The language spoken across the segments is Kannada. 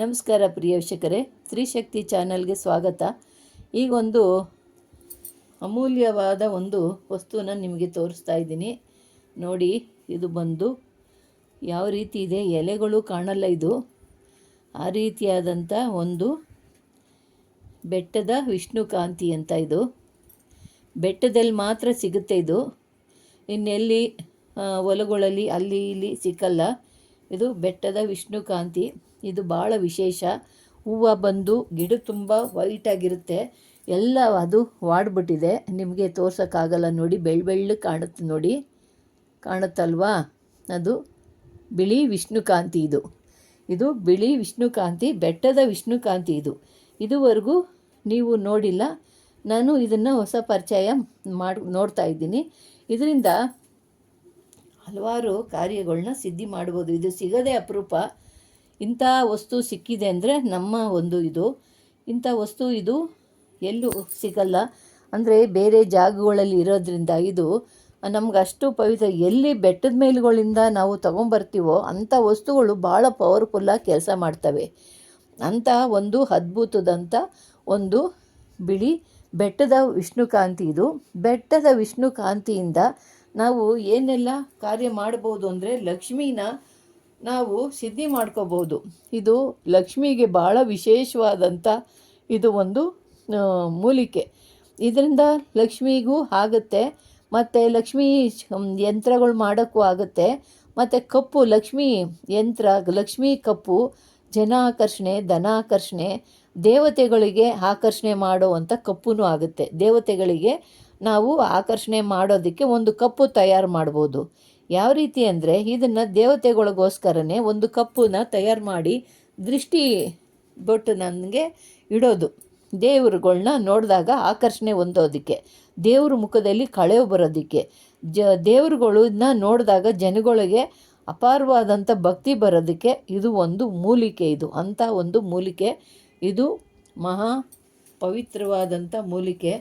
ನಮಸ್ಕಾರ ಪ್ರಿಯ ವೀಕ್ಷಕರೇ ಸ್ತ್ರೀಶಕ್ತಿ ಚಾನಲ್ಗೆ ಸ್ವಾಗತ. ಈಗೊಂದು ಅಮೂಲ್ಯವಾದ ಒಂದು ವಸ್ತುನ ನಿಮಗೆ ತೋರಿಸ್ತಾ ಇದ್ದೀನಿ. ನೋಡಿ, ಇದು ಬಂದು ಯಾವ ರೀತಿ ಇದೆ, ಎಲೆಗಳು ಕಾಣಲ್ಲ ಇದು. ಆ ರೀತಿಯಾದಂಥ ಒಂದು ಬೆಟ್ಟದ ವಿಷ್ಣುಕಾಂತಿ ಅಂತ ಇದು. ಬೆಟ್ಟದಲ್ಲಿ ಮಾತ್ರ ಸಿಗುತ್ತೆ ಇದು. ಇನ್ನೆಲ್ಲಿ ಹೊಲಗಳಲ್ಲಿ, ಅಲ್ಲಿ, ಇಲ್ಲಿ ಸಿಕ್ಕಲ್ಲ. ಇದು ಬೆಟ್ಟದ ವಿಷ್ಣುಕಾಂತಿ ಇದು ಭಾಳ ವಿಶೇಷ. ಹೂವು ಬಂದು ಗಿಡ ತುಂಬ ವೈಟಾಗಿರುತ್ತೆ ಎಲ್ಲ ಅದು ವಾಡ್ಬಿಟ್ಟಿದೆ. ನಿಮಗೆ ತೋರ್ಸೋಕ್ಕಾಗಲ್ಲ ನೋಡಿ, ಬೆಳ್ಳು ಬೆಳ್ಳು ಕಾಣುತ್ತೆ ನೋಡಿ. ಕಾಣುತ್ತಲ್ವಾ? ಅದು ಬಿಳಿ ವಿಷ್ಣುಕಾಂತಿ ಇದು. ಇದು ಬಿಳಿ ವಿಷ್ಣುಕಾಂತಿ ಬೆಟ್ಟದ ವಿಷ್ಣುಕಾಂತಿ ಇದು. ಇದುವರೆಗೂ ನೀವು ನೋಡಿಲ್ಲ. ನಾನು ಇದನ್ನು ಹೊಸ ಪರಿಚಯ ಮಾಡಿ, ನೋಡ್ತಾ ಇದ್ದೀನಿ. ಇದರಿಂದ ಹಲವಾರು ಕಾರ್ಯಗಳನ್ನ ಸಿದ್ಧಿ ಮಾಡ್ಬೋದು. ಇದು ಸಿಗದೆ ಅಪರೂಪ. ಇಂಥ ವಸ್ತು ಸಿಕ್ಕಿದೆ ಅಂದರೆ ನಮ್ಮ ಒಂದು ಇದು. ಇಂಥ ವಸ್ತು ಇದು ಎಲ್ಲೂ ಸಿಗಲ್ಲ. ಅಂದರೆ ಬೇರೆ ಜಾಗಗಳಲ್ಲಿ ಇರೋದ್ರಿಂದ ಇದು ನಮ್ಗೆ ಅಷ್ಟು ಪವಿತ್ರ. ಎಲ್ಲಿ ಬೆಟ್ಟದ ಮೇಲುಗಳಿಂದ ನಾವು ತೊಗೊಂಬರ್ತೀವೋ ಅಂಥ ವಸ್ತುಗಳು ಭಾಳ ಪವರ್ಫುಲ್ಲಾಗಿ ಕೆಲಸ ಮಾಡ್ತವೆ. ಅಂಥ ಒಂದು ಅದ್ಭುತದಂಥ ಒಂದು ಬಿಳಿ ಬೆಟ್ಟದ ವಿಷ್ಣುಕಾಂತಿ ಇದು. ಬೆಟ್ಟದ ವಿಷ್ಣುಕಾಂತಿಯಿಂದ ನಾವು ಏನೆಲ್ಲ ಕಾರ್ಯ ಮಾಡ್ಬೋದು ಅಂದರೆ ಲಕ್ಷ್ಮೀನ ನಾವು ಸಿದ್ಧಿ ಮಾಡ್ಕೋಬೋದು ಇದು ಲಕ್ಷ್ಮಿಗೆ ಭಾಳ ವಿಶೇಷವಾದಂಥ ಇದು ಒಂದು ಮೂಲಿಕೆ. ಇದರಿಂದ ಲಕ್ಷ್ಮಿಗೂ ಆಗುತ್ತೆ, ಮತ್ತು ಲಕ್ಷ್ಮೀ ಯಂತ್ರಗಳು ಮಾಡೋಕ್ಕೂ ಆಗುತ್ತೆ, ಮತ್ತು ಕಪ್ಪು, ಲಕ್ಷ್ಮೀ ಯಂತ್ರ, ಲಕ್ಷ್ಮೀ ಕಪ್ಪು ಜನ ಆಕರ್ಷಣೆ ಧನ ಆಕರ್ಷಣೆ ದೇವತೆಗಳಿಗೆ ಆಕರ್ಷಣೆ ಮಾಡುವಂಥ ಕಪ್ಪೂ ಆಗುತ್ತೆ. ದೇವತೆಗಳಿಗೆ ನಾವು ಆಕರ್ಷಣೆ ಮಾಡೋದಕ್ಕೆ ಒಂದು ಕಪ್ಪು ತಯಾರು ಮಾಡ್ಬೋದು. ಯಾವ ರೀತಿ ಅಂದರೆ ಇದನ್ನು ದೇವತೆಗಳಿಗೋಸ್ಕರನೇ ಒಂದು ಕಪ್ಪನ್ನ ತಯಾರು ಮಾಡಿ ದೃಷ್ಟಿ ಬೊಟ್ಟು ನನಗೆ ಇಡೋದು. ದೇವರುಗಳ್ನ ನೋಡಿದಾಗ ಆಕರ್ಷಣೆ ಹೊಂದೋದಕ್ಕೆ, ದೇವ್ರ ಮುಖದಲ್ಲಿ ಕಳೆ ಬರೋದಕ್ಕೆ. ಜ ದೇವ್ರುಗಳನ್ನ ನೋಡಿದಾಗ ಜನಗಳಿಗೆ ಅಪಾರವಾದಂಥ ಭಕ್ತಿ ಬರೋದಕ್ಕೆ ಇದು ಒಂದು ಮೂಲಿಕೆ ಇದು ಅಂಥ ಒಂದು ಮೂಲಿಕೆ. ಇದು ಮಹಾ ಪವಿತ್ರವಾದಂಥ ಮೂಲಿಕೆ.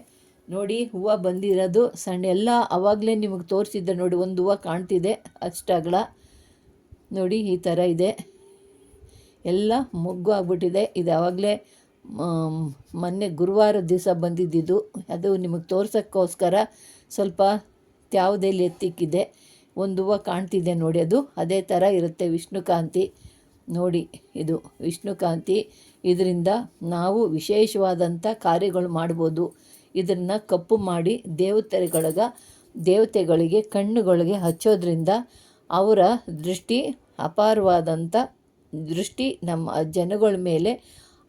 ನೋಡಿ, ಹೂವು ಬಂದಿರೋದು ಸಣ್ಣ ಎಲ್ಲ ಆವಾಗಲೇ ನಿಮಗೆ ತೋರಿಸಿದ್ದೆ ನೋಡಿ, ಒಂದು ಹೂವು ಕಾಣ್ತಿದೆ ಅಷ್ಟಾಗಲ ನೋಡಿ, ಈ ಥರ ಇದೆ. ಎಲ್ಲ ಮೊಗ್ಗು ಆಗ್ಬಿಟ್ಟಿದೆ. ಇದು ಆವಾಗಲೇ ಮೊನ್ನೆ ಗುರುವಾರ ದಿವಸ ಬಂದಿದ್ದಿದ್ದು ಅದು ನಿಮಗೆ ತೋರ್ಸೋಕ್ಕೋಸ್ಕರ ಸ್ವಲ್ಪ ತ್ಯಾವ್ದಲ್ಲಿ ಎತ್ತಿಕ್ಕಿದೆ. ಒಂದು ಹೂವು ಕಾಣ್ತಿದೆ ನೋಡಿ ಅದು. ಅದೇ ಥರ ಇರುತ್ತೆ ವಿಷ್ಣುಕಾಂತಿ. ನೋಡಿ, ಇದು ವಿಷ್ಣುಕಾಂತಿ. ಇದರಿಂದ ನಾವು ವಿಶೇಷವಾದಂಥ ಕಾರ್ಯಗಳು ಮಾಡ್ಬೋದು. ಇದನ್ನು ಕಪ್ಪು ಮಾಡಿ ದೇವತೆಗಳಗ ದೇವತೆಗಳಿಗೆ ಕಣ್ಣುಗಳಿಗೆ ಹಚ್ಚೋದ್ರಿಂದ ಅವರ ದೃಷ್ಟಿ ಅಪಾರವಾದಂಥ ದೃಷ್ಟಿ ನಮ್ಮ ಜನಗಳ ಮೇಲೆ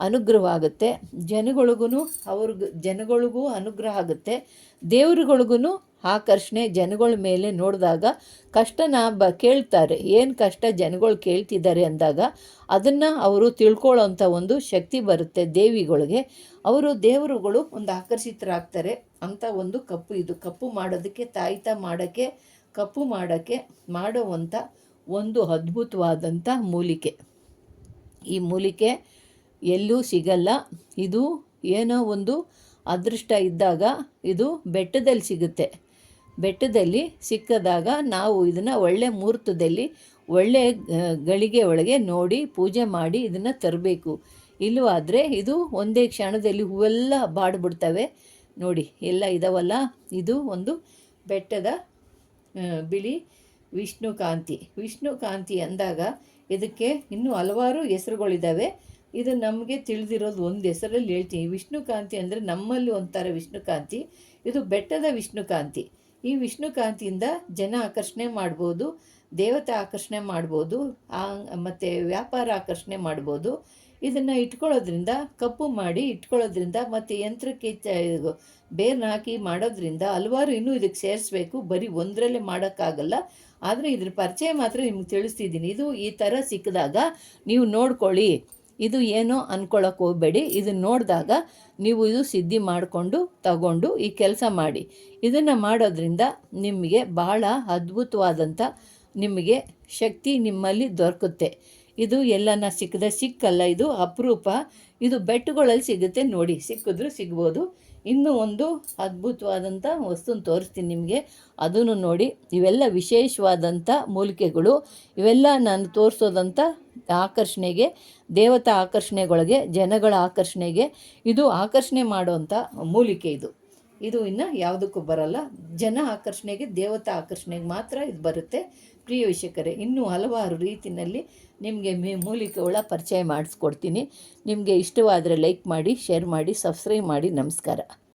ಅನುಗ್ರಹವಾಗುತ್ತೆ. ಜನಗಳಿಗೂ ಅವ್ರಿಗೆ ಜನಗಳಿಗೂ ಅನುಗ್ರಹ ಆಗುತ್ತೆ. ದೇವ್ರುಗಳಿಗೂ ಆಕರ್ಷಣೆ ಜನಗಳ ಮೇಲೆ ನೋಡಿದಾಗ ಕಷ್ಟನ ಬ ಕೇಳ್ತಾರೆ. ಏನು ಕಷ್ಟ ಜನಗಳು ಕೇಳ್ತಿದ್ದಾರೆ ಅಂದಾಗ ಅದನ್ನು ಅವರು ತಿಳ್ಕೊಳ್ಳೋಂಥ ಒಂದು ಶಕ್ತಿ ಬರುತ್ತೆ ದೇವಿಗಳಿಗೆ. ಅವರು ದೇವರುಗಳು ಒಂದು ಆಕರ್ಷಿತರಾಗ್ತಾರೆ ಅಂಥ ಒಂದು ಕಪ್ಪು ಇದು. ಕಪ್ಪು ಮಾಡೋದಕ್ಕೆ, ತಾಯ್ತ ಮಾಡೋಕ್ಕೆ, ಕಪ್ಪು ಮಾಡೋಕ್ಕೆ ಮಾಡುವಂಥ ಒಂದು ಅದ್ಭುತವಾದಂಥ ಮೂಲಿಕೆ. ಈ ಮೂಲಿಕೆ ಎಲ್ಲೂ ಸಿಗಲ್ಲ. ಇದು ಏನೋ ಒಂದು ಅದೃಷ್ಟ ಇದ್ದಾಗ ಇದು ಬೆಟ್ಟದಲ್ಲಿ ಸಿಗುತ್ತೆ. ಬೆಟ್ಟದಲ್ಲಿ ಸಿಕ್ಕದಾಗ ನಾವು ಇದನ್ನು ಒಳ್ಳೆ ಮುಹೂರ್ತದಲ್ಲಿ ಒಳ್ಳೆ ಗಳಿಗೆ ಒಳಗೆ ನೋಡಿ ಪೂಜೆ ಮಾಡಿ ಇದನ್ನು ತರಬೇಕು. ಇಲ್ಲವಾದರೆ ಇದು ಒಂದೇ ಕ್ಷಣದಲ್ಲಿ ಹೂವೆಲ್ಲ ಬಾಡ್ಬಿಡ್ತವೆ. ನೋಡಿ, ಎಲ್ಲ ಇದಾವಲ್ಲ? ಇದು ಒಂದು ಬೆಟ್ಟದ ಬಿಳಿ ವಿಷ್ಣುಕಾಂತಿ. ವಿಷ್ಣುಕಾಂತಿ ಅಂದಾಗ ಇದಕ್ಕೆ ಇನ್ನೂ ಹಲವಾರು ಹೆಸರುಗಳಿದ್ದಾವೆ ಇದು ನಮಗೆ ತಿಳಿದಿರೋದು ಒಂದು ಹೆಸರಲ್ಲಿ ಹೇಳ್ತೀನಿ. ವಿಷ್ಣುಕಾಂತಿ ಅಂದರೆ ನಮ್ಮಲ್ಲಿ ಒಂಥರ ವಿಷ್ಣುಕಾಂತಿ. ಇದು ಬೆಟ್ಟದ ವಿಷ್ಣುಕಾಂತಿ. ಈ ವಿಷ್ಣುಕಾಂತಿಯಿಂದ ಜನ ಆಕರ್ಷಣೆ ಮಾಡ್ಬೋದು, ದೇವತೆ ಆಕರ್ಷಣೆ ಮಾಡ್ಬೋದು ಮತ್ತು ವ್ಯಾಪಾರ ಆಕರ್ಷಣೆ ಮಾಡ್ಬೋದು. ಇದನ್ನು ಇಟ್ಕೊಳ್ಳೋದ್ರಿಂದ, ಕಪ್ಪು ಮಾಡಿ ಇಟ್ಕೊಳ್ಳೋದ್ರಿಂದ, ಮತ್ತು ಯಂತ್ರಕ್ಕೆ ಬೇರ್ನ ಹಾಕಿ ಮಾಡೋದ್ರಿಂದ ಹಲವಾರು ಇನ್ನೂ ಇದಕ್ಕೆ ಸೇರಿಸ್ಬೇಕು. ಬರೀ ಒಂದರಲ್ಲೇ ಮಾಡೋಕ್ಕಾಗಲ್ಲ. ಆದರೆ ಇದ್ರ ಪರಿಚಯ ಮಾತ್ರ ನಿಮ್ಗೆ ತಿಳಿಸ್ತಿದ್ದೀನಿ. ಇದು ಈ ಥರ ಸಿಕ್ಕಿದಾಗ ನೀವು ನೋಡ್ಕೊಳ್ಳಿ. ಇದು ಏನೋ ಅಂದ್ಕೊಳ್ಳೋಕೆ ಹೋಗಬೇಡಿ. ಇದನ್ನ ನೋಡಿದಾಗ ನೀವು ಇದು ಸಿದ್ಧಿ ಮಾಡಿಕೊಂಡು ತಗೊಂಡು ಈ ಕೆಲಸ ಮಾಡಿ. ಇದನ್ನು ಮಾಡೋದ್ರಿಂದ ನಿಮಗೆ ಬಹಳ ಅದ್ಭುತವಾದಂಥ ನಿಮಗೆ ಶಕ್ತಿ ನಿಮ್ಮಲ್ಲಿ ದೊರಕುತ್ತೆ. ಇದು ಎಲ್ಲನ ಸಿಕ್ಕದೆ ಸಿಕ್ಕಲ್ಲ, ಇದು ಅಪರೂಪ. ಇದು ಬೆಟ್ಟುಗಳಲ್ಲಿ ಸಿಗುತ್ತೆ ನೋಡಿ, ಸಿಕ್ಕಿದ್ರೂ ಸಿಗ್ಬೋದು. ಇನ್ನೂ ಒಂದು ಅದ್ಭುತವಾದಂಥ ವಸ್ತುನ ತೋರಿಸ್ತೀನಿ ನಿಮಗೆ. ಅದನ್ನು ನೋಡಿ, ಇವೆಲ್ಲ ವಿಶೇಷವಾದಂಥ ಮೂಲಿಕೆಗಳು. ಇವೆಲ್ಲ ನಾನು ತೋರಿಸೋದಂಥ ಆಕರ್ಷಣೆಗೆ, ದೇವತಾ ಆಕರ್ಷಣೆಗಳಿಗೆ, ಜನಗಳ ಆಕರ್ಷಣೆಗೆ. ಇದು ಆಕರ್ಷಣೆ ಮಾಡುವಂಥ ಮೂಲಿಕೆ ಇದು. ಇದು ಇನ್ನು ಯಾವುದಕ್ಕೂ ಬರಲ್ಲ. ಜನ ಆಕರ್ಷಣೆಗೆ, ದೇವತಾ ಆಕರ್ಷಣೆಗೆ ಮಾತ್ರ ಇದು ಬರುತ್ತೆ. ಪ್ರಿಯ ವೀಕ್ಷಕರೇ, ಇನ್ನೂ ಹಲವಾರು ರೀತಿಯಲ್ಲಿ ನಿಮಗೆ ಮೇ ಮೂಲಿಕೆಗಳ ಪರಿಚಯ ಮಾಡಿಸ್ಕೊಡ್ತೀನಿ. ನಿಮಗೆ ಇಷ್ಟವಾದರೆ ಲೈಕ್ ಮಾಡಿ, ಶೇರ್ ಮಾಡಿ, ಸಬ್ಸ್ಕ್ರೈಬ್ ಮಾಡಿ. ನಮಸ್ಕಾರ.